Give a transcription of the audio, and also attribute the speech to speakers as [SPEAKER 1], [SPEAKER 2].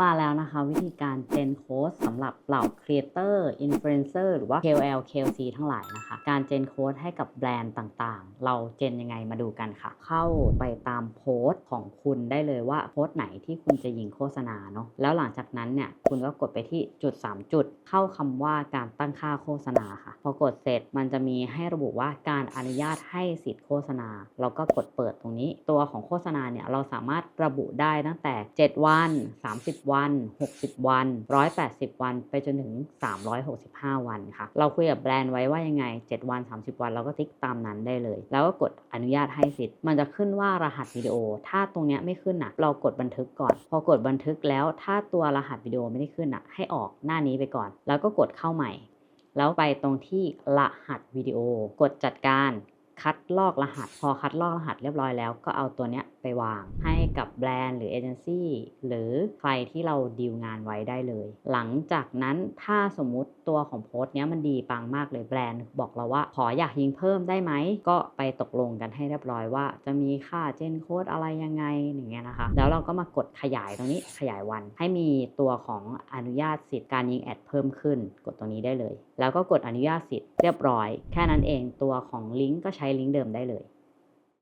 [SPEAKER 1] มาแล้วนะคะ วิธีการเจนโค้ดสำหรับเหล่า Creator Influencer หรือว่า KOL KOC ทั้งหลายนะคะ การเจนโค้ดให้กับแบรนด์ต่างๆ เราเจนยังไงมาดูกันค่ะ เข้าไปตามโพสต์ของคุณได้เลยว่าโพสต์ไหนที่คุณจะยิงโฆษณาเนาะแล้วหลังจากนั้นเนี่ย คุณก็กดไปที่จุด 3 จุด เข้าคำว่าการตั้งค่าโฆษณาค่ะ พอกดเสร็จมันจะมีให้ระบุว่าการอนุญาตให้สิทธิ์โฆษณาเราก็กดเปิดตรงนี้ ตัวของโฆษณาเนี่ยเราสามารถระบุได้ตั้งแต่ 7 วัน 30วัน 60 วัน 180 วัน ไปจนถึง 365 วันค่ะ เราคุยกับแบรนด์ไว้ว่ายังไง 7 วัน 30 วัน เราก็ติ๊กตามนั้นได้เลย แล้วก็กดอนุญาตให้สิทธิ์ มันจะขึ้นว่ารหัสวิดีโอ ถ้าตรงเนี้ยไม่ขึ้นอะ เรากดบันทึกก่อน พอกดบันทึกแล้ว ถ้าตัวรหัสวิดีโอไม่ได้ขึ้นอะ ให้ออกหน้านี้ไปก่อน แล้วก็กดเข้าใหม่ แล้วไปตรงที่รหัสวิดีโอ กดจัดการ คัดลอกรหัส พอคัดลอกรหัสเรียบร้อยแล้ว ก็เอาตัวเนี้ยไปวางให้กับแบรนด์หรือเอเจนซี่หรือใครที่เราดีลงานไว้ได้เลย หลังจากนั้นถ้าสมมุติตัวของโพสต์เนี้ยมันดีปังมากเลยแบรนด์ บอกเราว่าขออยากยิงเพิ่มได้ไหม ก็ไปตกลงกันให้เรียบร้อยว่า จะมีค่าเจนโค้ดอะไรยังไงอย่างเงี้ยนะคะ แล้วเราก็มากดขยายตรงนี้ขยายวัน ให้มีตัวของอนุญาตสิทธิ์การยิงแอดเพิ่มขึ้น กดตรงนี้ได้เลย แล้วก็กดอนุญาตสิทธิ์เรียบร้อย แค่นั้นเองตัวของลิงก์ก็ใช้ลิงก์เดิมได้เลย